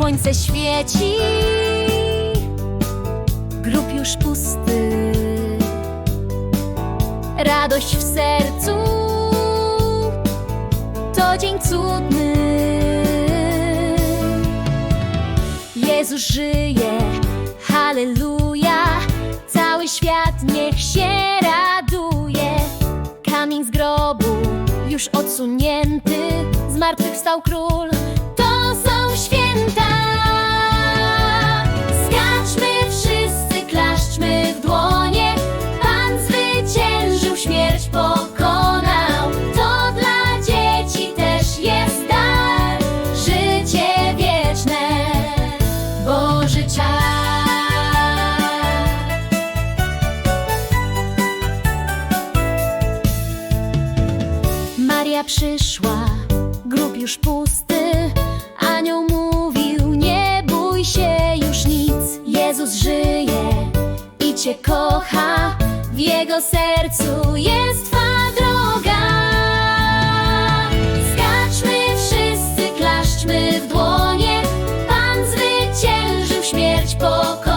Słońce świeci, grób już pusty. Radość w sercu, to dzień cudny. Jezus żyje, halleluja, cały świat niech się raduje. Kamień z grobu już odsunięty, zmartwychwstał król. Maria przyszła, grób już pusty. Anioł mówił: Nie bój się już nic. Jezus żyje i cię kocha. W jego sercu jest twa droga. Skaczmy wszyscy, klaszczmy w dłonie. Pan zwyciężył, śmierć pokonał.